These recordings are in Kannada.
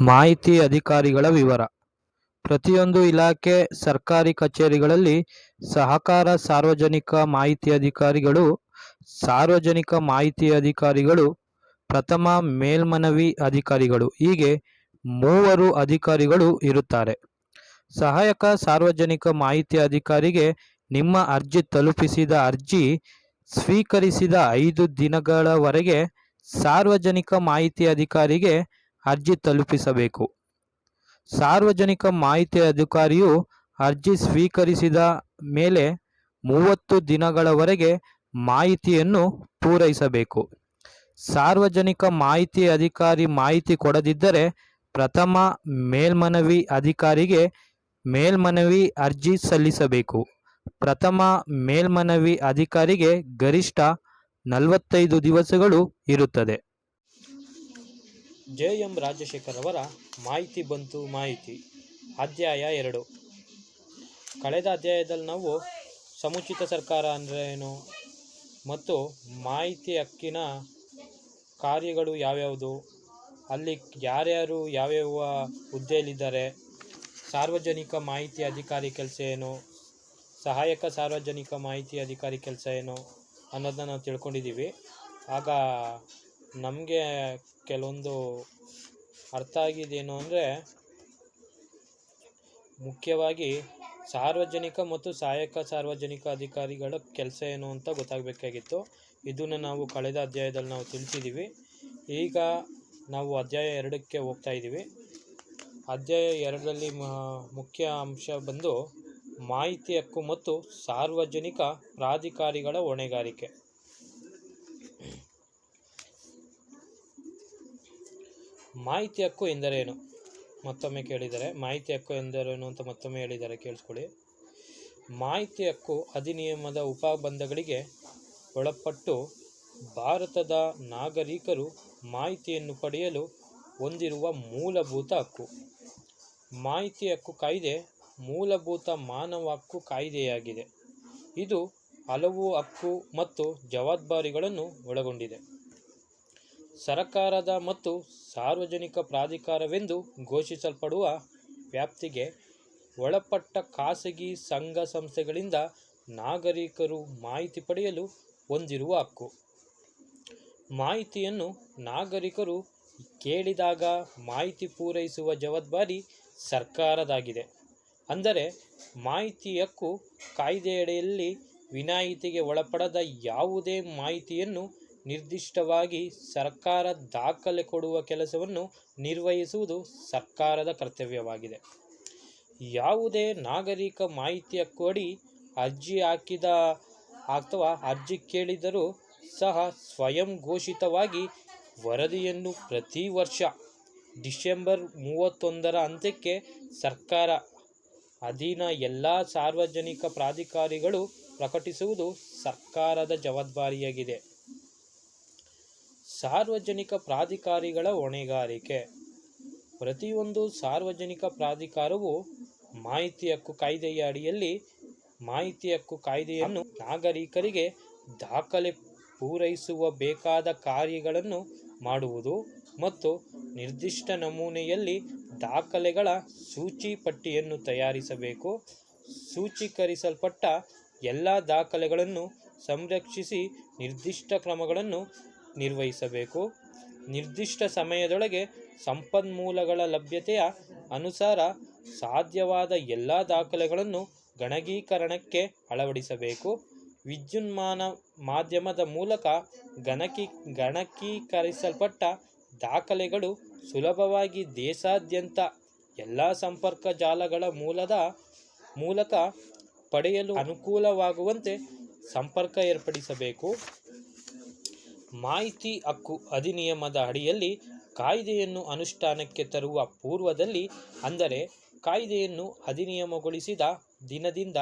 ಮಾಹಿತಿ ಅಧಿಕಾರಿಗಳ ವಿವರ. ಪ್ರತಿಯೊಂದು ಇಲಾಖೆ, ಸರ್ಕಾರಿ ಕಚೇರಿಗಳಲ್ಲಿ ಸಹಕಾರ ಸಾರ್ವಜನಿಕ ಮಾಹಿತಿ ಅಧಿಕಾರಿಗಳು, ಸಾರ್ವಜನಿಕ ಮಾಹಿತಿ ಅಧಿಕಾರಿಗಳು, ಪ್ರಥಮ ಮೇಲ್ಮನವಿ ಅಧಿಕಾರಿಗಳು, ಹೀಗೆ ಮೂವರು ಅಧಿಕಾರಿಗಳು ಇರುತ್ತಾರೆ. ಸಹಾಯಕ ಸಾರ್ವಜನಿಕ ಮಾಹಿತಿ ಅಧಿಕಾರಿಗೆ ನಿಮ್ಮ ಅರ್ಜಿ ತಲುಪಿಸಿದ ಅರ್ಜಿ ಸ್ವೀಕರಿಸಿದ ಐದು ದಿನಗಳವರೆಗೆ ಸಾರ್ವಜನಿಕ ಮಾಹಿತಿ ಅಧಿಕಾರಿಗೆ ಅರ್ಜಿ ತಲುಪಿಸಬೇಕು. ಸಾರ್ವಜನಿಕ ಮಾಹಿತಿ ಅಧಿಕಾರಿಯು ಅರ್ಜಿ ಸ್ವೀಕರಿಸಿದ ಮೇಲೆ ಮೂವತ್ತು ದಿನಗಳವರೆಗೆ ಮಾಹಿತಿಯನ್ನು ಪೂರೈಸಬೇಕು. ಸಾರ್ವಜನಿಕ ಮಾಹಿತಿ ಅಧಿಕಾರಿ ಮಾಹಿತಿ ಕೊಡದಿದ್ದರೆ ಪ್ರಥಮ ಮೇಲ್ಮನವಿ ಅಧಿಕಾರಿಗೆ ಮೇಲ್ಮನವಿ ಅರ್ಜಿ ಸಲ್ಲಿಸಬೇಕು. ಪ್ರಥಮ ಮೇಲ್ಮನವಿ ಅಧಿಕಾರಿಗೆ ಗರಿಷ್ಠ ನಲವತ್ತೈದು ದಿವಸಗಳು ಇರುತ್ತದೆ. ಜೆ ಎಂ ರಾಜಶೇಖರ್ ಅವರ ಮಾಹಿತಿ ಬಂತು ಮಾಹಿತಿ. ಅಧ್ಯಾಯ ಎರಡು. ಕಳೆದ ಅಧ್ಯಾಯದಲ್ಲಿ ನಾವು ಸಮುಚಿತ ಸರ್ಕಾರ ಅಂದರೆ ಏನು? ಮತ್ತು ಮಾಹಿತಿ ಹಕ್ಕಿನ ಕಾರ್ಯಗಳು ಯಾವ್ಯಾವುದು? ಅಲ್ಲಿ ಯಾರ್ಯಾರು ಯಾವ್ಯಾವ ಹುದ್ದೆಯಲ್ಲಿದ್ದಾರೆ? ಸಾರ್ವಜನಿಕ ಮಾಹಿತಿ ಅಧಿಕಾರಿ ಕೆಲಸ ಏನು? ಸಹಾಯಕ ಸಾರ್ವಜನಿಕ ಮಾಹಿತಿ ಅಧಿಕಾರಿ ಕೆಲಸ ಏನು ಅನ್ನೋದನ್ನ ನಾವು ತಿಳ್ಕೊಂಡಿದ್ದೀವಿ. ಆಗ ನಮಗೆ ಕೆಲವೊಂದು ಅರ್ಥ ಆಗಿದ್ದೇನು ಅಂದರೆ, ಮುಖ್ಯವಾಗಿ ಸಾರ್ವಜನಿಕ ಮತ್ತು ಸಹಾಯಕ ಸಾರ್ವಜನಿಕ ಅಧಿಕಾರಿಗಳ ಕೆಲಸ ಏನು ಅಂತ ಗೊತ್ತಾಗಬೇಕಾಗಿತ್ತು. ಇದನ್ನು ನಾವು ಕಳೆದ ಅಧ್ಯಾಯದಲ್ಲಿ ನಾವು ತಿಳಿಸಿದ್ದೀವಿ ಈಗ ನಾವು ಅಧ್ಯಾಯ ಎರಡಕ್ಕೆ ಹೋಗ್ತಾ ಇದ್ದೀವಿ ಅಧ್ಯಾಯ ಎರಡರಲ್ಲಿ ಮುಖ್ಯ ಅಂಶ ಬಂದು ಮಾಹಿತಿ ಹಕ್ಕು ಮತ್ತು ಸಾರ್ವಜನಿಕ ಪ್ರಾಧಿಕಾರಿಗಳ ಹೊಣೆಗಾರಿಕೆ. ಮಾಹಿತಿ ಹಕ್ಕು ಎಂದರೇನು? ಮತ್ತೊಮ್ಮೆ ಕೇಳಿದ್ದಾರೆ ಮಾಹಿತಿ ಹಕ್ಕು ಎಂದರೇನು ಅಂತ ಮತ್ತೊಮ್ಮೆ ಹೇಳಿದ್ದಾರೆ ಕೇಳಿಸ್ಕೊಳ್ಳಿ. ಮಾಹಿತಿ ಹಕ್ಕು ಅಧಿನಿಯಮದ ಉಪಬಂಧಗಳಿಗೆ ಒಳಪಟ್ಟು ಭಾರತದ ನಾಗರಿಕರು ಮಾಹಿತಿಯನ್ನು ಪಡೆಯಲು ಹೊಂದಿರುವ ಮೂಲಭೂತ ಹಕ್ಕು. ಮಾಹಿತಿ ಹಕ್ಕು ಕಾಯ್ದೆ ಮೂಲಭೂತ ಮಾನವ ಹಕ್ಕು ಕಾಯ್ದೆಯಾಗಿದೆ. ಇದು ಹಲವು ಹಕ್ಕು ಮತ್ತು ಜವಾಬ್ದಾರಿಗಳನ್ನು ಒಳಗೊಂಡಿದೆ. ಸರಕಾರದ ಮತ್ತು ಸಾರ್ವಜನಿಕ ಪ್ರಾಧಿಕಾರವೆಂದು ಘೋಷಿಸಲ್ಪಡುವ ವ್ಯಾಪ್ತಿಗೆ ಒಳಪಟ್ಟ ಖಾಸಗಿ ಸಂಘ ಸಂಸ್ಥೆಗಳಿಂದ ನಾಗರಿಕರು ಮಾಹಿತಿ ಪಡೆಯಲು ಹೊಂದಿರುವ ಹಕ್ಕು. ಮಾಹಿತಿಯನ್ನು ನಾಗರಿಕರು ಕೇಳಿದಾಗ ಮಾಹಿತಿ ಪೂರೈಸುವ ಜವಾಬ್ದಾರಿ ಸರ್ಕಾರದಾಗಿದೆ. ಅಂದರೆ ಮಾಹಿತಿ ಹಕ್ಕು ಕಾಯ್ದೆಯಡಿಯಲ್ಲಿ ವಿನಾಯಿತಿಗೆ ಒಳಪಡದ ಯಾವುದೇ ಮಾಹಿತಿಯನ್ನು ನಿರ್ದಿಷ್ಟವಾಗಿ ಸರ್ಕಾರ ದಾಖಲೆ ಕೊಡುವ ಕೆಲಸವನ್ನು ನಿರ್ವಹಿಸುವುದು ಸರ್ಕಾರದ ಕರ್ತವ್ಯವಾಗಿದೆ. ಯಾವುದೇ ನಾಗರಿಕ ಮಾಹಿತಿ ಕೊಡಿ ಅರ್ಜಿ ಹಾಕಿದ ಅಥವಾ ಅರ್ಜಿ ಕೇಳಿದರೂ ಸಹ ಸ್ವಯಂ ಘೋಷಿತವಾಗಿ ವರದಿಯನ್ನು ಪ್ರತಿ ವರ್ಷ ಡಿಸೆಂಬರ್ ಮೂವತ್ತೊಂದರ ಅಂತ್ಯಕ್ಕೆ ಸರ್ಕಾರ ಅಧೀನ ಎಲ್ಲ ಸಾರ್ವಜನಿಕ ಪ್ರಾಧಿಕಾರಿಗಳು ಪ್ರಕಟಿಸುವುದು ಸರ್ಕಾರದ ಜವಾಬ್ದಾರಿಯಾಗಿದೆ. ಸಾರ್ವಜನಿಕ ಪ್ರಾಧಿಕಾರಿಗಳ ಹೊಣೆಗಾರಿಕೆ. ಪ್ರತಿಯೊಂದು ಸಾರ್ವಜನಿಕ ಪ್ರಾಧಿಕಾರವು ಮಾಹಿತಿ ಹಕ್ಕು ಕಾಯ್ದೆಯ ಅಡಿಯಲ್ಲಿ ಮಾಹಿತಿ ಹಕ್ಕು ಕಾಯ್ದೆಯನ್ನು ನಾಗರಿಕರಿಗೆ ದಾಖಲೆ ಪೂರೈಸುವ ಬೇಕಾದ ಕಾರ್ಯಗಳನ್ನು ಮಾಡುವುದು ಮತ್ತು ನಿರ್ದಿಷ್ಟ ನಮೂನೆಯಲ್ಲಿ ದಾಖಲೆಗಳ ಸೂಚಿ ಪಟ್ಟಿಯನ್ನು ತಯಾರಿಸಬೇಕು. ಸೂಚೀಕರಿಸಲ್ಪಟ್ಟ ಎಲ್ಲ ದಾಖಲೆಗಳನ್ನು ಸಂರಕ್ಷಿಸಿ ನಿರ್ದಿಷ್ಟ ಕ್ರಮಗಳನ್ನು ನಿರ್ವಹಿಸಬೇಕು. ನಿರ್ದಿಷ್ಟ ಸಮಯದೊಳಗೆ ಸಂಪನ್ಮೂಲಗಳ ಲಭ್ಯತೆಯ ಅನುಸಾರ ಸಾಧ್ಯವಾದ ಎಲ್ಲ ದಾಖಲೆಗಳನ್ನು ಗಣಕೀಕರಣಕ್ಕೆ ಅಳವಡಿಸಬೇಕು. ವಿದ್ಯುನ್ಮಾನ ಮಾಧ್ಯಮದ ಮೂಲಕ ಗಣಕಿ, ಗಣಕೀಕರಿಸಲ್ಪಟ್ಟ ದಾಖಲೆಗಳು ಸುಲಭವಾಗಿ ದೇಶಾದ್ಯಂತ ಎಲ್ಲ ಸಂಪರ್ಕ ಜಾಲಗಳ ಮೂಲದ, ಮೂಲಕ ಪಡೆಯಲು ಅನುಕೂಲವಾಗುವಂತೆ ಸಂಪರ್ಕ ಏರ್ಪಡಿಸಬೇಕು. ಮಾಹಿತಿ ಹಕ್ಕು ಅಧಿನಿಯಮದ ಅಡಿಯಲ್ಲಿ ಕಾಯ್ದೆಯನ್ನು ಅನುಷ್ಠಾನಕ್ಕೆ ತರುವ ಪೂರ್ವದಲ್ಲಿ, ಅಂದರೆ ಕಾಯ್ದೆಯನ್ನು ಅಧಿನಿಯಮಗೊಳಿಸಿದ ದಿನದಿಂದ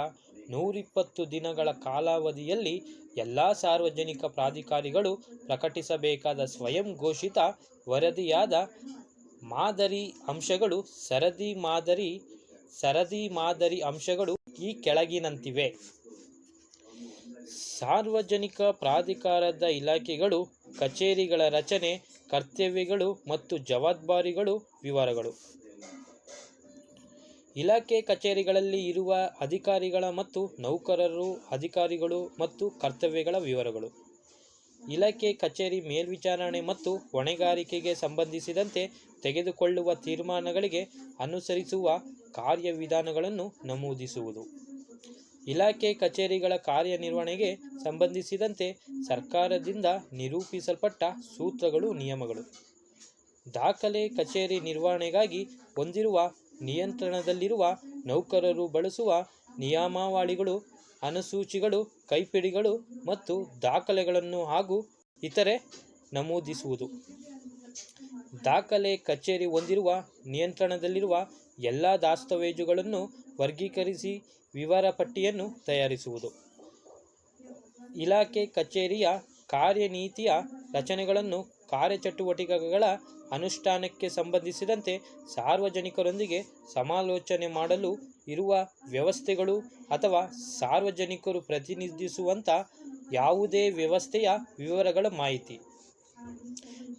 ನೂರಿಪ್ಪತ್ತು ದಿನಗಳ ಕಾಲಾವಧಿಯಲ್ಲಿ ಎಲ್ಲ ಸಾರ್ವಜನಿಕ ಪ್ರಾಧಿಕಾರಿಗಳು ಪ್ರಕಟಿಸಬೇಕಾದ ಸ್ವಯಂ ಘೋಷಿತ ವರದಿಯಾದ ಮಾದರಿ ಅಂಶಗಳು ಸರದಿ ಮಾದರಿ ಸರದಿ ಮಾದರಿ ಅಂಶಗಳು ಈ ಕೆಳಗಿನಂತಿವೆ. ಸಾರ್ವಜನಿಕ ಪ್ರಾಧಿಕಾರದ ಇಲಾಖೆಗಳು, ಕಚೇರಿಗಳ ರಚನೆ, ಕರ್ತವ್ಯಗಳು ಮತ್ತು ಜವಾಬ್ದಾರಿಗಳು, ವಿವರಗಳು. ಇಲಾಖೆ ಕಚೇರಿಗಳಲ್ಲಿ ಇರುವ ಅಧಿಕಾರಿಗಳ ಮತ್ತು ನೌಕರರು, ಅಧಿಕಾರಿಗಳು ಮತ್ತು ಕರ್ತವ್ಯಗಳ ವಿವರಗಳು. ಇಲಾಖೆ ಕಚೇರಿ ಮೇಲ್ವಿಚಾರಣೆ ಮತ್ತು ಹೊಣೆಗಾರಿಕೆಗೆ ಸಂಬಂಧಿಸಿದಂತೆ ತೆಗೆದುಕೊಳ್ಳುವ ತೀರ್ಮಾನಗಳಿಗೆ ಅನುಸರಿಸುವ ಕಾರ್ಯವಿಧಾನಗಳನ್ನು ನಮೂದಿಸುವುದು. ಇಲಾಖೆ ಕಚೇರಿಗಳ ಕಾರ್ಯನಿರ್ವಹಣೆಗೆ ಸಂಬಂಧಿಸಿದಂತೆ ಸರ್ಕಾರದಿಂದ ನಿರೂಪಿಸಲ್ಪಟ್ಟ ಸೂತ್ರಗಳು, ನಿಯಮಗಳು. ದಾಖಲೆ ಕಚೇರಿ ನಿರ್ವಹಣೆಗಾಗಿ ಹೊಂದಿರುವ, ನಿಯಂತ್ರಣದಲ್ಲಿರುವ ನೌಕರರು ಬಳಸುವ ನಿಯಮಾವಳಿಗಳು, ಅನುಸೂಚಿಗಳು, ಕೈಪಿಡಿಗಳು ಮತ್ತು ದಾಖಲೆಗಳನ್ನು ಹಾಗೂ ಇತರೆ ನಮೂದಿಸುವುದು. ದಾಖಲೆ ಕಚೇರಿ ಹೊಂದಿರುವ, ನಿಯಂತ್ರಣದಲ್ಲಿರುವ ಎಲ್ಲ ದಾಸ್ತಾವೇಜುಗಳನ್ನು ವರ್ಗೀಕರಿಸಿ ವಿವರ ಪಟ್ಟಿಯನ್ನು ತಯಾರಿಸುವುದು. ಇಲಾಖೆ, ಕಚೇರಿಯ ಕಾರ್ಯನೀತಿಯ ರಚನೆಗಳನ್ನು ಕಾರ್ಯಚಟುವಟಿಕೆಗಳ ಅನುಷ್ಠಾನಕ್ಕೆ ಸಂಬಂಧಿಸಿದಂತೆ ಸಾರ್ವಜನಿಕರೊಂದಿಗೆ ಸಮಾಲೋಚನೆ ಮಾಡಲು ಇರುವ ವ್ಯವಸ್ಥೆಗಳು ಅಥವಾ ಸಾರ್ವಜನಿಕರು ಪ್ರತಿನಿಧಿಸುವಂಥ ಯಾವುದೇ ವ್ಯವಸ್ಥೆಯ ವಿವರಗಳ ಮಾಹಿತಿ.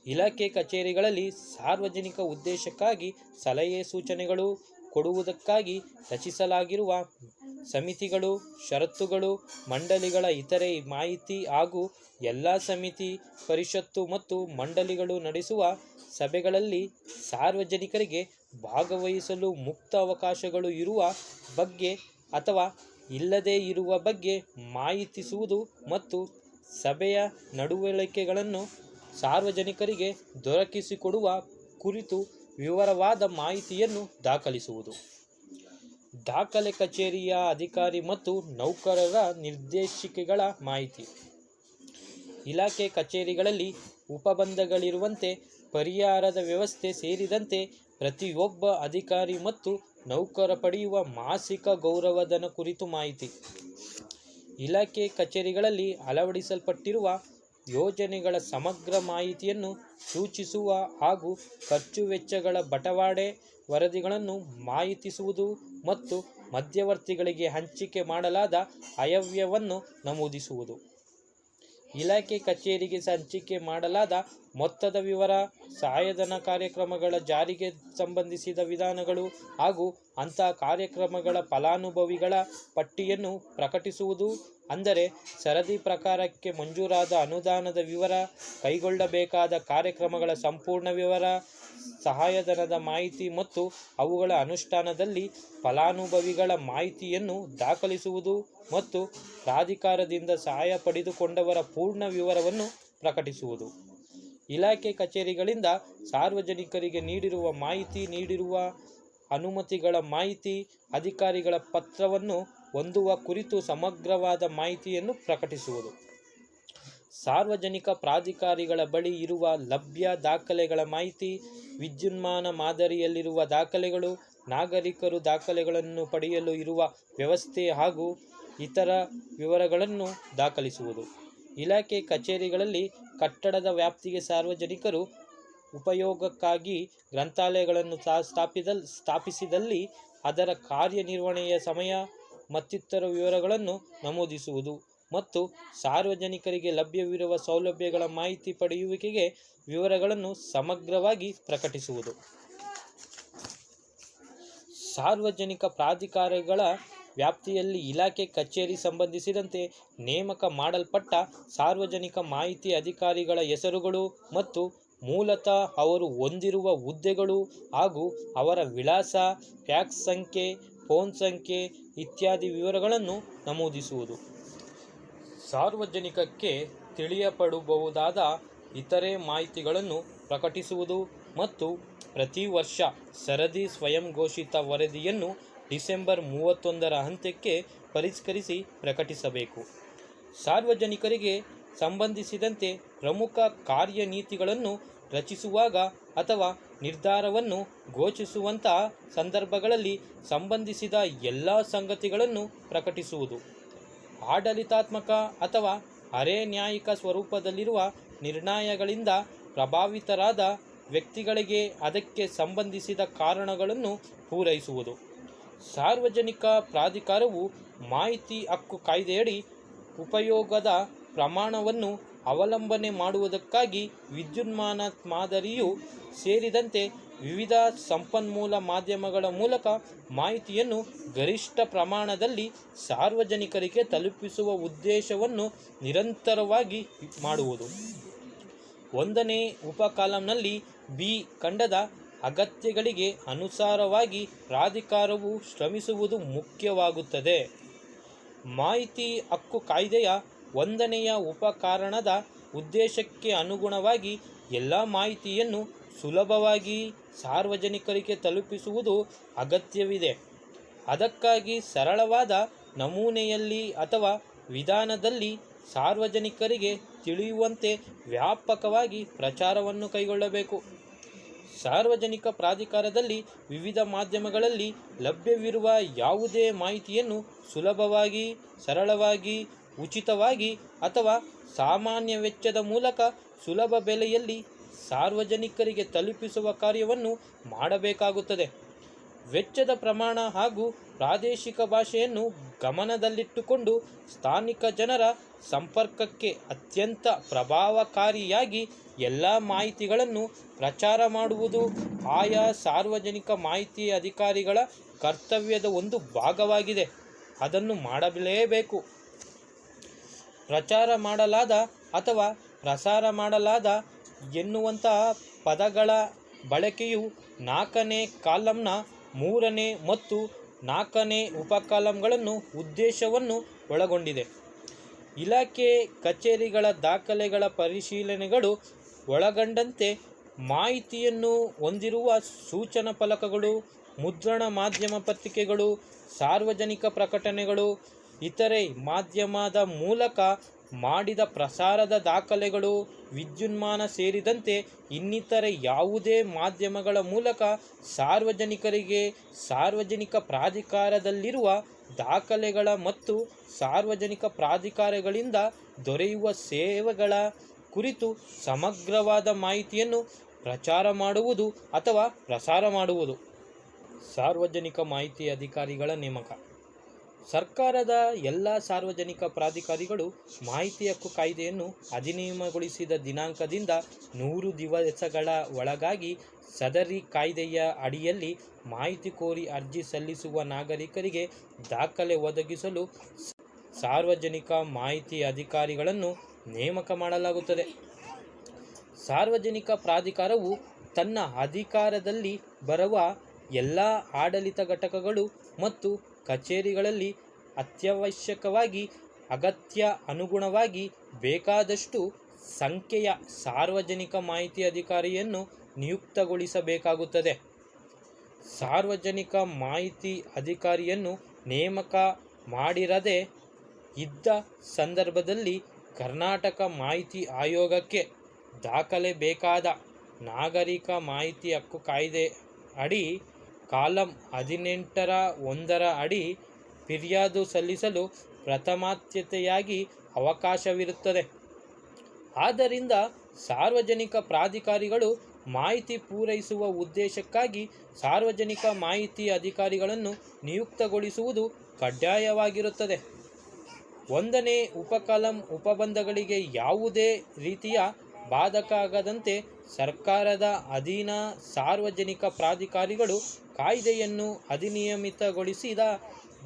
ಇಲಾಖೆ ಕಚೇರಿಗಳಲ್ಲಿ ಸಾರ್ವಜನಿಕ ಉದ್ದೇಶಕ್ಕಾಗಿ ಸಲಹೆ ಸೂಚನೆಗಳು ಕೊಡುವುದಕ್ಕಾಗಿ ರಚಿಸಲಾಗಿರುವ ಸಮಿತಿಗಳು, ಷರತ್ತುಗಳು, ಮಂಡಳಿಗಳ ಇತರೆ ಮಾಹಿತಿ ಹಾಗೂ ಎಲ್ಲ ಸಮಿತಿ, ಪರಿಷತ್ತು ಮತ್ತು ಮಂಡಳಿಗಳು ನಡೆಸುವ ಸಭೆಗಳಲ್ಲಿ ಸಾರ್ವಜನಿಕರಿಗೆ ಭಾಗವಹಿಸಲು ಮುಕ್ತ ಅವಕಾಶಗಳು ಇರುವ ಬಗ್ಗೆ ಅಥವಾ ಇಲ್ಲದೇ ಇರುವ ಬಗ್ಗೆ ಮಾಹಿತಿಸುವುದು ಮತ್ತು ಸಭೆಯ ನಡವಳಿಕೆಗಳನ್ನು ಸಾರ್ವಜನಿಕರಿಗೆ ದೊರಕಿಸಿಕೊಡುವ ಕುರಿತು ವಿವರವಾದ ಮಾಹಿತಿಯನ್ನು ದಾಖಲಿಸುವುದು. ದಾಖಲೆ ಕಚೇರಿಯ ಅಧಿಕಾರಿ ಮತ್ತು ನೌಕರರ ನಿರ್ದೇಶಿಕೆಗಳ ಮಾಹಿತಿ. ಇಲಾಖೆ ಕಚೇರಿಗಳಲ್ಲಿ ಉಪಬಂಧಗಳಿರುವಂತೆ ಪರಿಹಾರದ ವ್ಯವಸ್ಥೆ ಸೇರಿದಂತೆ ಪ್ರತಿಯೊಬ್ಬ ಅಧಿಕಾರಿ ಮತ್ತು ನೌಕರ ಪಡೆಯುವ ಮಾಸಿಕ ಗೌರವಧನ ಕುರಿತು ಮಾಹಿತಿ. ಇಲಾಖೆ ಕಚೇರಿಗಳಲ್ಲಿ ಅಳವಡಿಸಲ್ಪಟ್ಟಿರುವ ಯೋಜನೆಗಳ ಸಮಗ್ರ ಮಾಹಿತಿಯನ್ನು ಸೂಚಿಸುವ ಹಾಗೂ ಖರ್ಚು ವೆಚ್ಚಗಳ ಬಟವಾಡೆ ವರದಿಗಳನ್ನು ಮಾಹಿತಿಸುವುದು ಮತ್ತು ಮಧ್ಯವರ್ತಿಗಳಿಗೆ ಹಂಚಿಕೆ ಮಾಡಲಾದ ಅಯವ್ಯವನ್ನು ನಮೂದಿಸುವುದು. ಇಲಾಖೆ ಕಚೇರಿಗೆ ಹಂಚಿಕೆ ಮಾಡಲಾದ ಮೊತ್ತದ ವಿವರ, ಸಹಾಯಧನ ಕಾರ್ಯಕ್ರಮಗಳ ಜಾರಿಗೆ ಸಂಬಂಧಿಸಿದ ವಿಧಾನಗಳು ಹಾಗೂ ಅಂತಹ ಕಾರ್ಯಕ್ರಮಗಳ ಫಲಾನುಭವಿಗಳ ಪಟ್ಟಿಯನ್ನು ಪ್ರಕಟಿಸುವುದು ಅಂದರೆ ಸರದಿ ಪ್ರಕಾರಕ್ಕೆ ಮಂಜೂರಾದ ಅನುದಾನದ ವಿವರ, ಕೈಗೊಳ್ಳಬೇಕಾದ ಕಾರ್ಯಕ್ರಮಗಳ ಸಂಪೂರ್ಣ ವಿವರ, ಸಹಾಯಧನದ ಮಾಹಿತಿ ಮತ್ತು ಅವುಗಳ ಅನುಷ್ಠಾನದಲ್ಲಿ ಫಲಾನುಭವಿಗಳ ಮಾಹಿತಿಯನ್ನು ದಾಖಲಿಸುವುದು ಮತ್ತು ಪ್ರಾಧಿಕಾರದಿಂದ ಸಹಾಯ ಪಡೆದುಕೊಂಡವರ ಪೂರ್ಣ ವಿವರವನ್ನು ಪ್ರಕಟಿಸುವುದು. ಇಲಾಖೆ ಕಚೇರಿಗಳಿಂದ ಸಾರ್ವಜನಿಕರಿಗೆ ನೀಡಿರುವ ಮಾಹಿತಿ ನೀಡಿರುವ ಅನುಮತಿಗಳ ಮಾಹಿತಿ, ಅಧಿಕಾರಿಗಳ ಪತ್ರವನ್ನು ಹೊಂದುವ ಕುರಿತು ಸಮಗ್ರವಾದ ಮಾಹಿತಿಯನ್ನು ಪ್ರಕಟಿಸುವುದು. ಸಾರ್ವಜನಿಕ ಪ್ರಾಧಿಕಾರಿಗಳ ಬಳಿ ಇರುವ ಲಭ್ಯ ದಾಖಲೆಗಳ ಮಾಹಿತಿ, ವಿದ್ಯುನ್ಮಾನ ಮಾದರಿಯಲ್ಲಿರುವ ದಾಖಲೆಗಳು, ನಾಗರಿಕರು ದಾಖಲೆಗಳನ್ನು ಪಡೆಯಲು ಇರುವ ವ್ಯವಸ್ಥೆ ಹಾಗೂ ಇತರ ವಿವರಗಳನ್ನು ದಾಖಲಿಸುವುದು. ಇಲಾಖೆ ಕಚೇರಿಗಳಲ್ಲಿ ಕಟ್ಟಡದ ವ್ಯಾಪ್ತಿಗೆ ಸಾರ್ವಜನಿಕರು ಉಪಯೋಗಕ್ಕಾಗಿ ಗ್ರಂಥಾಲಯಗಳನ್ನು ಸ್ಥಾ- ಸ್ಥಾಪಿದಲ್, ಸ್ಥಾಪಿಸಿದಲ್ಲಿ ಅದರ ಕಾರ್ಯನಿರ್ವಹಣೆಯ ಸಮಯ ಮತ್ತಿತರ ವಿವರಗಳನ್ನು ನಮೂದಿಸುವುದು ಮತ್ತು ಸಾರ್ವಜನಿಕರಿಗೆ ಲಭ್ಯವಿರುವ ಸೌಲಭ್ಯಗಳ ಮಾಹಿತಿ ಪಡೆಯುವಿಕೆಗೆ ವಿವರಗಳನ್ನು ಸಮಗ್ರವಾಗಿ ಪ್ರಕಟಿಸುವುದು. ಸಾರ್ವಜನಿಕ ಪ್ರಾಧಿಕಾರಗಳ ವ್ಯಾಪ್ತಿಯಲ್ಲಿ ಇಲಾಖೆ, ಕಚೇರಿ ಸಂಬಂಧಿಸಿದಂತೆ ನೇಮಕ ಮಾಡಲ್ಪಟ್ಟ ಸಾರ್ವಜನಿಕ ಮಾಹಿತಿ ಅಧಿಕಾರಿಗಳ ಹೆಸರುಗಳು ಮತ್ತು ಮೂಲತಃ ಅವರು ಹೊಂದಿರುವ ಹುದ್ದೆಗಳು ಹಾಗೂ ಅವರ ವಿಳಾಸ, ಫ್ಯಾಕ್ಸ್ ಸಂಖ್ಯೆ ಫೋನ್ ಸಂಖ್ಯೆ ಇತ್ಯಾದಿ ವಿವರಗಳನ್ನು ನಮೂದಿಸುವುದು. ಸಾರ್ವಜನಿಕಕ್ಕೆ ತಿಳಿಯಪಡಬಹುದಾದ ಇತರೆ ಮಾಹಿತಿಗಳನ್ನು ಪ್ರಕಟಿಸುವುದು ಮತ್ತು ಪ್ರತಿ ವರ್ಷ ಸರದಿ ಸ್ವಯಂ ಘೋಷಿತ ವರದಿಯನ್ನು ಡಿಸೆಂಬರ್ ಮೂವತ್ತೊಂದರ ಅಂತ್ಯಕ್ಕೆ ಪರಿಷ್ಕರಿಸಿ ಪ್ರಕಟಿಸಬೇಕು. ಸಾರ್ವಜನಿಕರಿಗೆ ಸಂಬಂಧಿಸಿದಂತೆ ಪ್ರಮುಖ ಕಾರ್ಯನೀತಿಗಳನ್ನು ರಚಿಸುವಾಗ ಅಥವಾ ನಿರ್ಧಾರವನ್ನು ಘೋಷಿಸುವಂತಹ ಸಂದರ್ಭಗಳಲ್ಲಿ ಸಂಬಂಧಿಸಿದ ಎಲ್ಲ ಸಂಗತಿಗಳನ್ನು ಪ್ರಕಟಿಸುವುದು. ಆಡಳಿತಾತ್ಮಕ ಅಥವಾ ಅರೆ ನ್ಯಾಯಿಕ ಸ್ವರೂಪದಲ್ಲಿರುವ ನಿರ್ಣಯಗಳಿಂದ ಪ್ರಭಾವಿತರಾದ ವ್ಯಕ್ತಿಗಳಿಗೆ ಅದಕ್ಕೆ ಸಂಬಂಧಿಸಿದ ಕಾರಣಗಳನ್ನು ಪೂರೈಸುವುದು. ಸಾರ್ವಜನಿಕ ಪ್ರಾಧಿಕಾರವು ಮಾಹಿತಿ ಹಕ್ಕು ಕಾಯ್ದೆಯಡಿ ಉಪಯೋಗದ ಪ್ರಮಾಣವನ್ನು ಅವಲಂಬನೆ ಮಾಡುವುದಕ್ಕಾಗಿ ವಿದ್ಯುನ್ಮಾನ ಮಾದರಿಯು ಸೇರಿದಂತೆ ವಿವಿಧ ಸಂಪನ್ಮೂಲ ಮಾಧ್ಯಮಗಳ ಮೂಲಕ ಮಾಹಿತಿಯನ್ನು ಗರಿಷ್ಠ ಪ್ರಮಾಣದಲ್ಲಿ ಸಾರ್ವಜನಿಕರಿಗೆ ತಲುಪಿಸುವ ಉದ್ದೇಶವನ್ನು ನಿರಂತರವಾಗಿ ಮಾಡುವುದು. ಒಂದನೇ ಉಪಕಾಲಂನಲ್ಲಿ ಬಿ ಖಂಡದ ಅಗತ್ಯಗಳಿಗೆ ಅನುಸಾರವಾಗಿ ಪ್ರಾಧಿಕಾರವು ಶ್ರಮಿಸುವುದು ಮುಖ್ಯವಾಗುತ್ತದೆ. ಮಾಹಿತಿ ಹಕ್ಕು ಕಾಯ್ದೆಯ ಒಂದನೆಯ ಉಪಕಾರಣದ ಉದ್ದೇಶಕ್ಕೆ ಅನುಗುಣವಾಗಿ ಎಲ್ಲ ಮಾಹಿತಿಯನ್ನು ಸುಲಭವಾಗಿ ಸಾರ್ವಜನಿಕರಿಗೆ ತಲುಪಿಸುವುದು ಅಗತ್ಯವಿದೆ. ಅದಕ್ಕಾಗಿ ಸರಳವಾದ ನಮೂನೆಯಲ್ಲಿ ಅಥವಾ ವಿಧಾನದಲ್ಲಿ ಸಾರ್ವಜನಿಕರಿಗೆ ತಿಳಿಯುವಂತೆ ವ್ಯಾಪಕವಾಗಿ ಪ್ರಚಾರವನ್ನು ಕೈಗೊಳ್ಳಬೇಕು. ಸಾರ್ವಜನಿಕ ಪ್ರಾಧಿಕಾರದಲ್ಲಿ ವಿವಿಧ ಮಾಧ್ಯಮಗಳಲ್ಲಿ ಲಭ್ಯವಿರುವ ಯಾವುದೇ ಮಾಹಿತಿಯನ್ನು ಸುಲಭವಾಗಿ, ಸರಳವಾಗಿ ಉಚಿತವಾಗಿ ಅಥವಾ ಸಾಮಾನ್ಯ ವೆಚ್ಚದ ಮೂಲಕ ಸುಲಭ ಬೆಲೆಯಲ್ಲಿ ಸಾರ್ವಜನಿಕರಿಗೆ ತಲುಪಿಸುವ ಕಾರ್ಯವನ್ನು ಮಾಡಬೇಕಾಗುತ್ತದೆ. ವೆಚ್ಚದ ಪ್ರಮಾಣ ಹಾಗೂ ಪ್ರಾದೇಶಿಕ ಭಾಷೆಯನ್ನು ಗಮನದಲ್ಲಿಟ್ಟುಕೊಂಡು ಸ್ಥಾನಿಕ ಜನರ ಸಂಪರ್ಕಕ್ಕೆ ಅತ್ಯಂತ ಪ್ರಭಾವಕಾರಿಯಾಗಿ ಎಲ್ಲ ಮಾಹಿತಿಗಳನ್ನು ಪ್ರಚಾರ ಮಾಡುವುದು ಆಯಾ ಸಾರ್ವಜನಿಕ ಮಾಹಿತಿ ಅಧಿಕಾರಿಗಳ ಕರ್ತವ್ಯದ ಒಂದು ಭಾಗವಾಗಿದೆ. ಅದನ್ನು ಮಾಡಲೇಬೇಕು. ಪ್ರಚಾರ ಮಾಡಲಾದ ಅಥವಾ ಪ್ರಸಾರ ಮಾಡಲಾದ ಎನ್ನುವಂತಹ ಪದಗಳ ಬಳಕೆಯು ನಾಲ್ಕನೇ ಕಾಲಂನ ಮೂರನೇ ಮತ್ತು ನಾಲ್ಕನೇ ಉಪಕಾಲಂಗಳನ್ನು ಉದ್ದೇಶವನ್ನು ಒಳಗೊಂಡಿದೆ. ಇಲಾಖೆ ಕಚೇರಿಗಳ ದಾಖಲೆಗಳ ಪರಿಶೀಲನೆಗಳು ಒಳಗೊಂಡಂತೆ ಮಾಹಿತಿಯನ್ನು ಹೊಂದಿರುವ ಸೂಚನಾ ಫಲಕಗಳು ಮುದ್ರಣ ಮಾಧ್ಯಮ ಪತ್ರಿಕೆಗಳು, ಸಾರ್ವಜನಿಕ ಪ್ರಕಟಣೆಗಳು ಇತರೆ ಮಾಧ್ಯಮದ ಮೂಲಕ ಮಾಡಿದ ಪ್ರಸಾರದ ದಾಖಲೆಗಳು ವಿದ್ಯುನ್ಮಾನ ಸೇರಿದಂತೆ ಇನ್ನಿತರೆ ಯಾವುದೇ ಮಾಧ್ಯಮಗಳ ಮೂಲಕ ಸಾರ್ವಜನಿಕರಿಗೆ ಸಾರ್ವಜನಿಕ ಪ್ರಾಧಿಕಾರದಲ್ಲಿರುವ ದಾಖಲೆಗಳ ಮತ್ತು ಸಾರ್ವಜನಿಕ ಪ್ರಾಧಿಕಾರಗಳಿಂದ ದೊರೆಯುವ ಸೇವೆಗಳ ಕುರಿತು ಸಮಗ್ರವಾದ ಮಾಹಿತಿಯನ್ನು ಪ್ರಚಾರ ಮಾಡುವುದು ಅಥವಾ ಪ್ರಸಾರ ಮಾಡುವುದು. ಸಾರ್ವಜನಿಕ ಮಾಹಿತಿ ಅಧಿಕಾರಿಗಳ ನೇಮಕ. ಸರ್ಕಾರದ ಎಲ್ಲ ಸಾರ್ವಜನಿಕ ಪ್ರಾಧಿಕಾರಿಗಳು ಮಾಹಿತಿ ಹಕ್ಕು ಕಾಯ್ದೆಯನ್ನು ಅಧಿನಿಯಮಗೊಳಿಸಿದ ದಿನಾಂಕದಿಂದ ನೂರು ದಿವಸಗಳ ಒಳಗಾಗಿ ಸದರಿ ಕಾಯ್ದೆಯ ಅಡಿಯಲ್ಲಿ ಮಾಹಿತಿ ಕೋರಿ ಅರ್ಜಿ ಸಲ್ಲಿಸುವ ನಾಗರಿಕರಿಗೆ ದಾಖಲೆ ಒದಗಿಸಲು ಸಾರ್ವಜನಿಕ ಮಾಹಿತಿ ಅಧಿಕಾರಿಗಳನ್ನು ನೇಮಕ ಮಾಡಲಾಗುತ್ತದೆ. ಸಾರ್ವಜನಿಕ ಪ್ರಾಧಿಕಾರವು ತನ್ನ ಅಧಿಕಾರದಲ್ಲಿ ಬರುವ ಎಲ್ಲ ಆಡಳಿತ ಘಟಕಗಳು ಮತ್ತು ಕಚೇರಿಗಳಲ್ಲಿ ಅತ್ಯವಶ್ಯಕವಾಗಿ ಅಗತ್ಯ ಅನುಗುಣವಾಗಿ ಬೇಕಾದಷ್ಟು ಸಂಖ್ಯೆಯ ಸಾರ್ವಜನಿಕ ಮಾಹಿತಿ ಅಧಿಕಾರಿಯನ್ನು ನಿಯುಕ್ತಗೊಳಿಸಬೇಕಾಗುತ್ತದೆ. ಸಾರ್ವಜನಿಕ ಮಾಹಿತಿ ಅಧಿಕಾರಿಯನ್ನು ನೇಮಕ ಮಾಡಿರದೆ ಇದ್ದ ಸಂದರ್ಭದಲ್ಲಿ ಕರ್ನಾಟಕ ಮಾಹಿತಿ ಆಯೋಗಕ್ಕೆ ದಾಖಲೆ ಬೇಕಾದ ನಾಗರಿಕ ಮಾಹಿತಿ ಹಕ್ಕು ಕಾಯ್ದೆ ಅಡಿ ಕಾಲಂ ಹದಿನೆಂಟರ ಒಂದರ ಅಡಿ ಫಿರ್ಯಾದು ಸಲ್ಲಿಸಲು ಪ್ರಥಮಾದ್ಯತೆಯಾಗಿ ಅವಕಾಶವಿರುತ್ತದೆ. ಆದ್ದರಿಂದ ಸಾರ್ವಜನಿಕ ಪ್ರಾಧಿಕಾರಿಗಳು ಮಾಹಿತಿ ಪೂರೈಸುವ ಉದ್ದೇಶಕ್ಕಾಗಿ ಸಾರ್ವಜನಿಕ ಮಾಹಿತಿ ಅಧಿಕಾರಿಗಳನ್ನು ನಿಯುಕ್ತಗೊಳಿಸುವುದು ಕಡ್ಡಾಯವಾಗಿರುತ್ತದೆ. ಒಂದನೇ ಉಪಕಲಂ ಉಪಬಂಧಗಳಿಗೆ ಯಾವುದೇ ರೀತಿಯ ಬಾಧಕ ಆಗದಂತೆ ಸರ್ಕಾರದ ಅಧೀನ ಸಾರ್ವಜನಿಕ ಪ್ರಾಧಿಕಾರಿಗಳು ಕಾಯ್ದೆಯನ್ನು ಅಧಿನಿಯಮಿತಗೊಳಿಸಿದ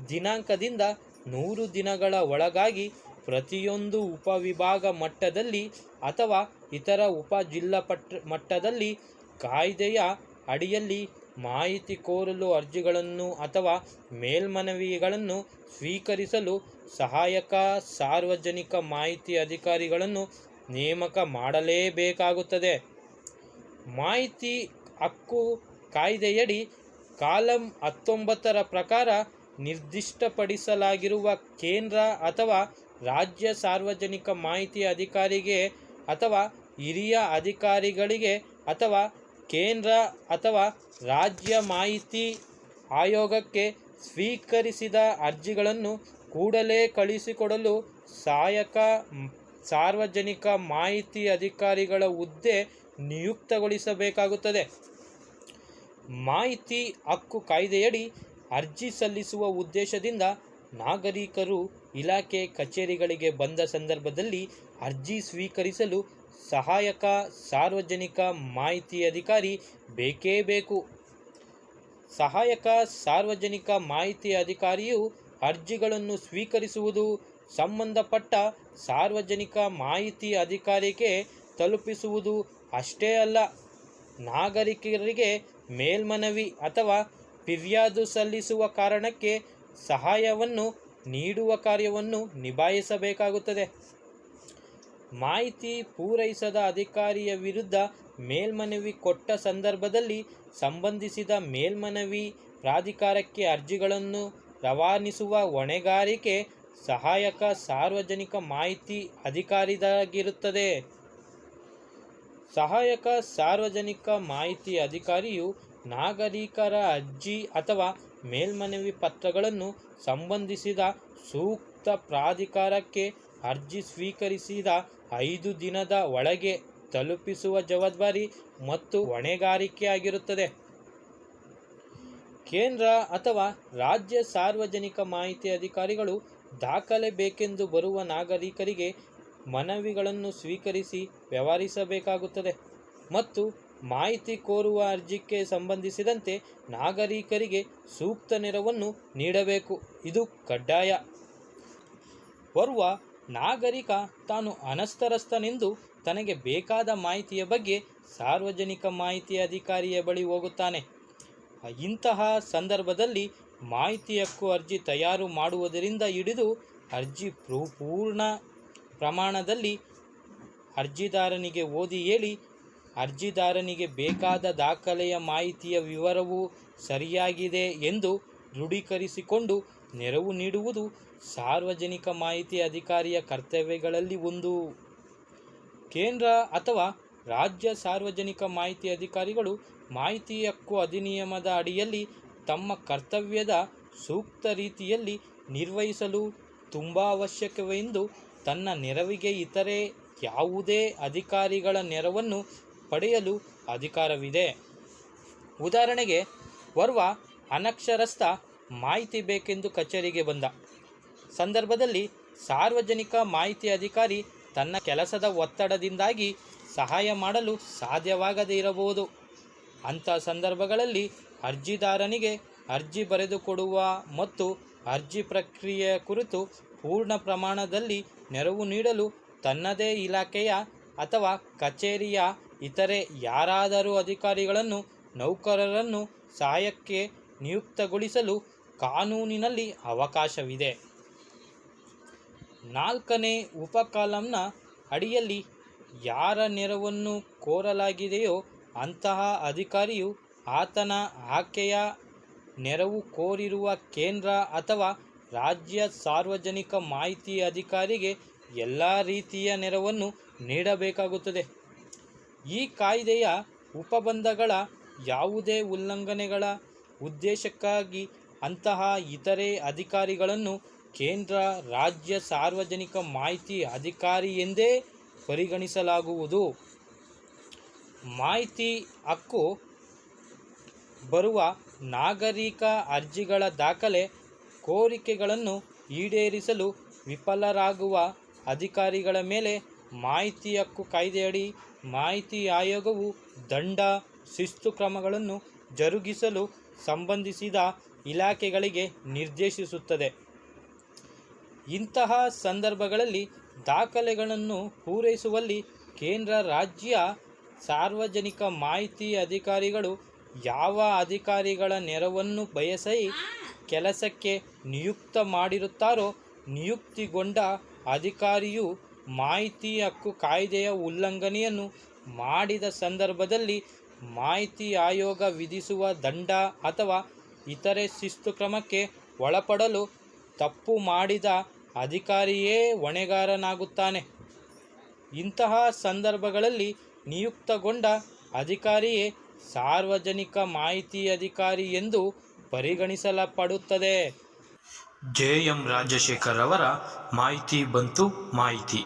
ದಿನಾಂಕದಿಂದ ನೂರು ದಿನಗಳ ಒಳಗಾಗಿ ಪ್ರತಿಯೊಂದು ಉಪವಿಭಾಗ ಮಟ್ಟದಲ್ಲಿ ಅಥವಾ ಇತರ ಉಪ ಜಿಲ್ಲಾ ಪಟ್ಟ ಮಟ್ಟದಲ್ಲಿ ಕಾಯ್ದೆಯ ಅಡಿಯಲ್ಲಿ ಮಾಹಿತಿ ಕೋರಲು ಅರ್ಜಿಗಳನ್ನು ಅಥವಾ ಮೇಲ್ಮನವಿಗಳನ್ನು ಸ್ವೀಕರಿಸಲು ಸಹಾಯಕ ಸಾರ್ವಜನಿಕ ಮಾಹಿತಿ ಅಧಿಕಾರಿಗಳನ್ನು ನೇಮಕ ಮಾಡಲೇಬೇಕಾಗುತ್ತದೆ. ಮಾಹಿತಿ ಹಕ್ಕು ಕಾಯ್ದೆಯಡಿ ಕಾಲಂ ಹತ್ತೊಂಬತ್ತರ ಪ್ರಕಾರ ನಿರ್ದಿಷ್ಟಪಡಿಸಲಾಗಿರುವ ಕೇಂದ್ರ ಅಥವಾ ರಾಜ್ಯ ಸಾರ್ವಜನಿಕ ಮಾಹಿತಿ ಅಧಿಕಾರಿಗೆ ಅಥವಾ ಹಿರಿಯ ಅಧಿಕಾರಿಗಳಿಗೆ ಅಥವಾ ಕೇಂದ್ರ ಅಥವಾ ರಾಜ್ಯ ಮಾಹಿತಿ ಆಯೋಗಕ್ಕೆ ಸ್ವೀಕರಿಸಿದ ಅರ್ಜಿಗಳನ್ನು ಕೂಡಲೇ ಕಳುಹಿಸಿಕೊಡಲು ಸಹಾಯಕ ಸಾರ್ವಜನಿಕ ಮಾಹಿತಿ ಅಧಿಕಾರಿಗಳ ಹುದ್ದೆ ನಿಯುಕ್ತಗೊಳಿಸಬೇಕಾಗುತ್ತದೆ. ಮಾಹಿತಿ ಹಕ್ಕು ಕಾಯ್ದೆಯಡಿ ಅರ್ಜಿ ಸಲ್ಲಿಸುವ ಉದ್ದೇಶದಿಂದ ನಾಗರಿಕರು ಇಲಾಖೆ ಕಚೇರಿಗಳಿಗೆ ಬಂದ ಸಂದರ್ಭದಲ್ಲಿ ಅರ್ಜಿ ಸ್ವೀಕರಿಸಲು ಸಹಾಯಕ, ಸಾರ್ವಜನಿಕ ಮಾಹಿತಿ ಅಧಿಕಾರಿ ಬೇಕೇ ಬೇಕು. ಸಹಾಯಕ, ಸಾರ್ವಜನಿಕ ಮಾಹಿತಿ ಅಧಿಕಾರಿಯು ಅರ್ಜಿಗಳನ್ನು ಸ್ವೀಕರಿಸುವುದು ಸಂಬಂಧಪಟ್ಟ ಸಾರ್ವಜನಿಕ ಮಾಹಿತಿ ಅಧಿಕಾರಿಗೆ ತಲುಪಿಸುವುದು ಅಷ್ಟೇ ಅಲ್ಲ, ನಾಗರಿಕರಿಗೆ ಮೇಲ್ಮನವಿ ಅಥವಾ ಫಿರ್ಯಾದು ಸಲ್ಲಿಸುವ ಕಾರಣಕ್ಕೆ ಸಹಾಯವನ್ನು ನೀಡುವ ಕಾರ್ಯವನ್ನು ನಿಭಾಯಿಸಬೇಕಾಗುತ್ತದೆ. ಮಾಹಿತಿ ಪೂರೈಸದ ಅಧಿಕಾರಿಯ ವಿರುದ್ಧ ಮೇಲ್ಮನವಿ ಕೊಟ್ಟ ಸಂದರ್ಭದಲ್ಲಿ ಸಂಬಂಧಿಸಿದ ಮೇಲ್ಮನವಿ ಪ್ರಾಧಿಕಾರಕ್ಕೆ ಅರ್ಜಿಗಳನ್ನು ರವಾನಿಸುವ ಹೊಣೆಗಾರಿಕೆ ಸಹಾಯಕ ಸಾರ್ವಜನಿಕ ಮಾಹಿತಿ ಅಧಿಕಾರಿದಾಗಿರುತ್ತದೆ. ಸಹಾಯಕ, ಸಾರ್ವಜನಿಕ ಮಾಹಿತಿ ಅಧಿಕಾರಿಯು ನಾಗರಿಕರ ಅರ್ಜಿ ಅಥವಾ ಮೇಲ್ಮನವಿ ಪತ್ರಗಳನ್ನು ಸಂಬಂಧಿಸಿದ ಸೂಕ್ತ ಪ್ರಾಧಿಕಾರಕ್ಕೆ ಅರ್ಜಿ ಸ್ವೀಕರಿಸಿದ ಐದು ದಿನದ ಒಳಗೆ ತಲುಪಿಸುವ ಜವಾಬ್ದಾರಿ ಮತ್ತು ಹೊಣೆಗಾರಿಕೆಯಾಗಿರುತ್ತದೆ. ಕೇಂದ್ರ ಅಥವಾ ರಾಜ್ಯ ಸಾರ್ವಜನಿಕ ಮಾಹಿತಿ ಅಧಿಕಾರಿಗಳು ದಾಖಲೆ ಬೇಕೆಂದು ಬರುವ ನಾಗರಿಕರಿಗೆ ಮನವಿಗಳನ್ನು ಸ್ವೀಕರಿಸಿ ವ್ಯವಹರಿಸಬೇಕಾಗುತ್ತದೆ. ಮತ್ತು ಮಾಹಿತಿ ಕೋರುವ ಅರ್ಜಿಗೆ ಸಂಬಂಧಿಸಿದಂತೆ ನಾಗರಿಕರಿಗೆ ಸೂಕ್ತ ನೆರವನ್ನು ನೀಡಬೇಕು. ಇದು ಕಡ್ಡಾಯ. ಬರುವ ನಾಗರಿಕ ತಾನು ಅನಸ್ತರಸ್ಥನೆಂದು ತನಗೆ ಬೇಕಾದ ಮಾಹಿತಿಯ ಬಗ್ಗೆ ಸಾರ್ವಜನಿಕ ಮಾಹಿತಿ ಅಧಿಕಾರಿಯ ಬಳಿ ಹೋಗುತ್ತಾನೆ. ಇಂತಹ ಸಂದರ್ಭದಲ್ಲಿ ಮಾಹಿತಿ ಹಕ್ಕು ಅರ್ಜಿ ತಯಾರು ಮಾಡುವುದರಿಂದ ಹಿಡಿದು ಅರ್ಜಿ ಪೂರ್ಣ ಪ್ರಮಾಣದಲ್ಲಿ ಅರ್ಜಿದಾರನಿಗೆ ಓದಿ ಹೇಳಿ, ಅರ್ಜಿದಾರನಿಗೆ ಬೇಕಾದ ದಾಖಲೆಯ ಮಾಹಿತಿಯ ವಿವರವು ಸರಿಯಾಗಿದೆ ಎಂದು ದೃಢೀಕರಿಸಿಕೊಂಡು ನೆರವು ನೀಡುವುದು ಸಾರ್ವಜನಿಕ ಮಾಹಿತಿ ಅಧಿಕಾರಿಯ ಕರ್ತವ್ಯಗಳಲ್ಲಿ ಒಂದು. ಕೇಂದ್ರ ಅಥವಾ ರಾಜ್ಯ ಸಾರ್ವಜನಿಕ ಮಾಹಿತಿ ಅಧಿಕಾರಿಗಳು ಮಾಹಿತಿ ಹಕ್ಕು ಅಧಿನಿಯಮದ ಅಡಿಯಲ್ಲಿ ತಮ್ಮ ಕರ್ತವ್ಯದ ಸೂಕ್ತ ರೀತಿಯಲ್ಲಿ ನಿರ್ವಹಿಸಲು ತುಂಬ ಅವಶ್ಯಕವೆಂದು ತನ್ನ ನೆರವಿಗೆ ಇತರೆ ಯಾವುದೇ ಅಧಿಕಾರಿಗಳ ನೆರವನ್ನು ಪಡೆಯಲು ಅಧಿಕಾರವಿದೆ. ಉದಾಹರಣೆಗೆ ಓರ್ವ ಅನಕ್ಷರಸ್ಥ ಮಾಹಿತಿ ಬೇಕೆಂದು ಕಚೇರಿಗೆ ಬಂದ. ಸಂದರ್ಭದಲ್ಲಿ ಸಾರ್ವಜನಿಕ ಮಾಹಿತಿ ಅಧಿಕಾರಿ ತನ್ನ ಕೆಲಸದ ಒತ್ತಡದಿಂದಾಗಿ ಸಹಾಯ ಮಾಡಲು ಸಾಧ್ಯವಾಗದೇ ಇರಬಹುದು. ಅಂಥ ಸಂದರ್ಭಗಳಲ್ಲಿ ಅರ್ಜಿದಾರನಿಗೆ ಅರ್ಜಿ ಬರೆದುಕೊಡುವ ಮತ್ತು ಅರ್ಜಿ ಪ್ರಕ್ರಿಯೆಯ ಕುರಿತು ಪೂರ್ಣ ಪ್ರಮಾಣದಲ್ಲಿ ನೆರವು ನೀಡಲು ತನ್ನದೇ ಇಲಾಖೆಯ ಅಥವಾ ಕಚೇರಿಯ ಇತರೆ ಯಾರಾದರೂ ಅಧಿಕಾರಿಗಳನ್ನು, ನೌಕರರನ್ನು ಸಹಾಯಕ್ಕೆ ನಿಯುಕ್ತಗೊಳಿಸಲು ಕಾನೂನಿನಲ್ಲಿ ಅವಕಾಶವಿದೆ. ನಾಲ್ಕನೇ ಉಪಕಾಲಂನ ಅಡಿಯಲ್ಲಿ ಯಾರ ನೆರವನ್ನು ಕೋರಲಾಗಿದೆಯೋ ಅಂತಹ ಅಧಿಕಾರಿಯು ಆತನ ಆಕೆಯ ನೆರವು ಕೋರಿರುವ ಕೇಂದ್ರ ಅಥವಾ ರಾಜ್ಯ ಸಾರ್ವಜನಿಕ ಮಾಹಿತಿ ಅಧಿಕಾರಿಗೆ ಎಲ್ಲ ರೀತಿಯ ನೆರವನ್ನು ನೀಡಬೇಕಾಗುತ್ತದೆ. ಈ ಕಾಯ್ದೆಯ ಉಪಬಂಧಗಳ ಯಾವುದೇ ಉಲ್ಲಂಘನೆಗಳ ಉದ್ದೇಶಕ್ಕಾಗಿ ಅಂತಹ ಇತರೆ ಅಧಿಕಾರಿಗಳನ್ನು ಕೇಂದ್ರ ರಾಜ್ಯ ಸಾರ್ವಜನಿಕ ಮಾಹಿತಿ ಅಧಿಕಾರಿ ಎಂದೇ ಪರಿಗಣಿಸಲಾಗುವುದು. ಮಾಹಿತಿ ಹಕ್ಕು ಬರುವ ನಾಗರಿಕ ಅರ್ಜಿಗಳ ದಾಖಲೆ ಕೋರಿಕೆಗಳನ್ನು ಈಡೇರಿಸಲು ವಿಫಲರಾಗುವ ಅಧಿಕಾರಿಗಳ ಮೇಲೆ ಮಾಹಿತಿ ಹಕ್ಕು ಕಾಯ್ದೆಯಡಿ ಮಾಹಿತಿ ಆಯೋಗವು ದಂಡ, ಶಿಸ್ತು ಕ್ರಮಗಳನ್ನು ಜರುಗಿಸಲು ಸಂಬಂಧಿಸಿದ ಇಲಾಖೆಗಳಿಗೆ ನಿರ್ದೇಶಿಸುತ್ತದೆ. ಇಂತಹ ಸಂದರ್ಭಗಳಲ್ಲಿ ದಾಖಲೆಗಳನ್ನು ಪೂರೈಸುವಲ್ಲಿ ಕೇಂದ್ರ, ರಾಜ್ಯ ಸಾರ್ವಜನಿಕ ಮಾಹಿತಿ ಅಧಿಕಾರಿಗಳು ಯಾವ ಅಧಿಕಾರಿಗಳ ನೆರವನ್ನು ಬಯಸಿ ಕೆಲಸಕ್ಕೆ ನಿಯುಕ್ತ ಮಾಡಿರುತ್ತಾರೋ, ನಿಯುಕ್ತಿಗೊಂಡ ಅಧಿಕಾರಿಯು ಮಾಹಿತಿ ಹಕ್ಕು ಕಾಯ್ದೆಯ ಉಲ್ಲಂಘನೆಯನ್ನು ಮಾಡಿದ ಸಂದರ್ಭದಲ್ಲಿ ಮಾಹಿತಿ ಆಯೋಗ ವಿಧಿಸುವ ದಂಡ ಅಥವಾ ಇತರೆ ಶಿಸ್ತು ಕ್ರಮಕ್ಕೆ ಒಳಪಡಲು ತಪ್ಪು ಮಾಡಿದ ಅಧಿಕಾರಿಯೇ ಹೊಣೆಗಾರನಾಗುತ್ತಾನೆ. ಇಂತಹ ಸಂದರ್ಭಗಳಲ್ಲಿ ನಿಯುಕ್ತಗೊಂಡ ಅಧಿಕಾರಿಯೇ ಸಾರ್ವಜನಿಕ ಮಾಹಿತಿ ಅಧಿಕಾರಿ ಎಂದು ಪರಿಗಣಿಸಲ್ಪಡುತ್ತದೆ ಜೆ ಎಂ ರಾಜಶೇಖರ್ ಅವರ ಮಾಹಿತಿ ಬಂತು ಮಾಹಿತಿ.